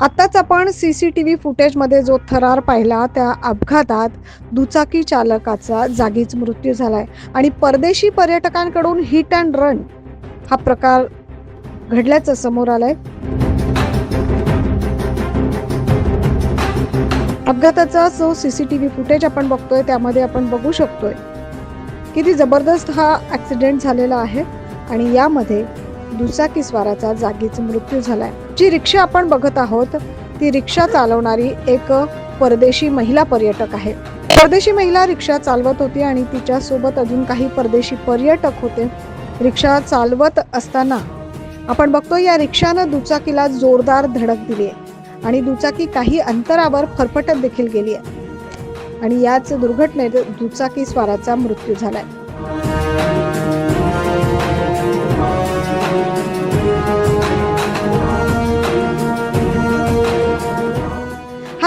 आत्ताच आपण C C T V फुटेजमध्ये जो थरार पाहिला त्या अपघातात दुचाकी चालकाचा जागीच मृत्यू झालाय. आणि परदेशी पर्यटकांकडून हिट अँड रन हा प्रकार घडल्याचं समोर आलंय. अपघाताचा जो C C T V footage आपण बघतोय त्यामध्ये आपण बघू शकतोय किती जबरदस्त हा ॲक्सिडेंट झालेला आहे आणि यामध्ये दुचाकी स्वाराचा जागीच मृत्यू झालाय. जी रिक्षा आपण बघत आहोत ती रिक्षा चालवणारी एक परदेशी महिला पर्यटक आहे. परदेशी महिला रिक्षा चालवत होती आणि तिच्या सोबत अजून काही परदेशी पर्यटक होते. रिक्षा चालवत असताना आपण बघतो या रिक्षानं दुचाकीला जोरदार धडक दिली आहे आणि दुचाकी काही अंतरावर फरफटत देखील गेली आहे आणि याच दुर्घटनेत दुचाकी स्वाराचा मृत्यू झालाय.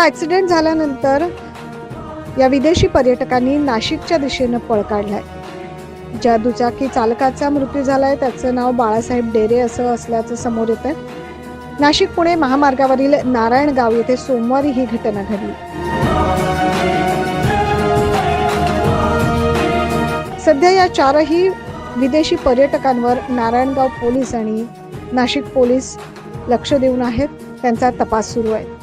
ॲक्सिडेंट झाल्यानंतर या विदेशी पर्यटकांनी नाशिकच्या दिशेनं पळ काढलाय. ज्या दुचाकी चालकाचा मृत्यू झालाय त्याचं नाव बाळासाहेब डेरे असं असल्याचं समोर येत आहे नाशिक पुणे महामार्गावरील नारायणगाव येथे सोमवारी ही घटना घडली. सध्या या चारही विदेशी पर्यटकांवर नारायणगाव पोलीस आणि नाशिक पोलीस लक्ष देऊन आहेत. त्यांचा तपास सुरू आहे.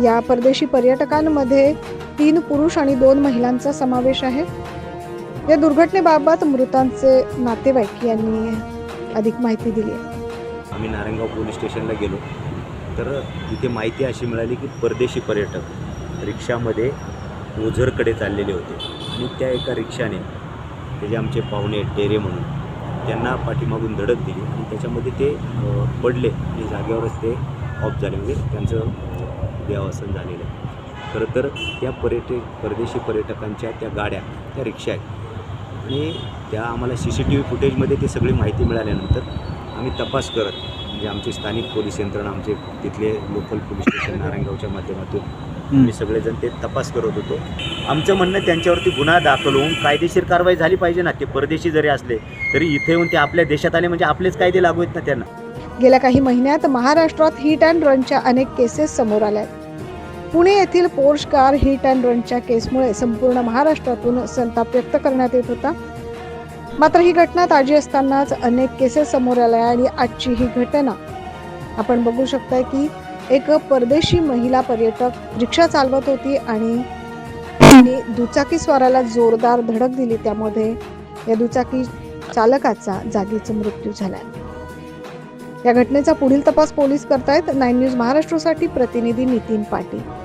या परदेशी पर्यटकांमध्ये तीन पुरुष आणि दोन महिलांचा समावेश आहे. या दुर्घटनेबाबत मृतांचे नातेवाईक यांनी अधिक माहिती दिली आहे. आम्ही नारायणगाव पोलीस स्टेशनला गेलो. तर तिथे माहिती अशी मिळाली की परदेशी पर्यटक रिक्षामध्ये ओझरकडे चाललेले होते. आणि त्या एका रिक्षाने त्याचे आमचे पाहुणे टेरे म्हणून त्यांना पाठीमागून धडक दिली आणि त्याच्यामध्ये ते पडले. आणि जागेवरच ते ऑफ झाले. म्हणजे त्यांचं देहावसन झालेलं आहे खरं तर त्या पर्यटक परदेशी पर्यटकांच्या त्या गाड्या त्या रिक्षा आहेत. आणि त्या आम्हाला सी सी टी व्ही फुटेजमध्ये ती सगळी माहिती मिळाल्यानंतर आम्ही तपास करत म्हणजे आमचे स्थानिक पोलीस यंत्रणा आमचे तिथले लोकल पोलीस स्टेशन नारायणगावच्या माध्यमातून आम्ही सगळेजण ते तपास करत होतो. आमचं म्हणणं त्यांच्यावरती गुन्हा दाखल होऊन कायदेशीर कारवाई झाली पाहिजे ना ते परदेशी जरी असले तरी इथे येऊन ते आपल्या देशात आले म्हणजे आपलेच कायदे लागू आहेत ना त्यांना. गेल्या काही महिन्यात महाराष्ट्रात हिट अँड रनच्या अनेक केसेस समोर आल्या आहेत पुणे येथील पोर्श कार हिट अँड रनच्या केसमुळे संपूर्ण महाराष्ट्रातून संताप व्यक्त करण्यात येत होता. मात्र ही घटना ताजी असतानाच अनेक केसेस समोर आल्या आणि आजची ही घटना. आपण बघू शकताय की एक परदेशी महिला पर्यटक रिक्षा चालवत होती आणि त्यांनी दुचाकी स्वाराला जोरदार धडक दिली. त्यामध्ये या दुचाकी चालकाचा जागीच मृत्यू झालाय या घटनेचा पुढील तपास पोलीस करतायत. नाईन न्यूज महाराष्ट्रासाठी प्रतिनिधी नितीन पाटील.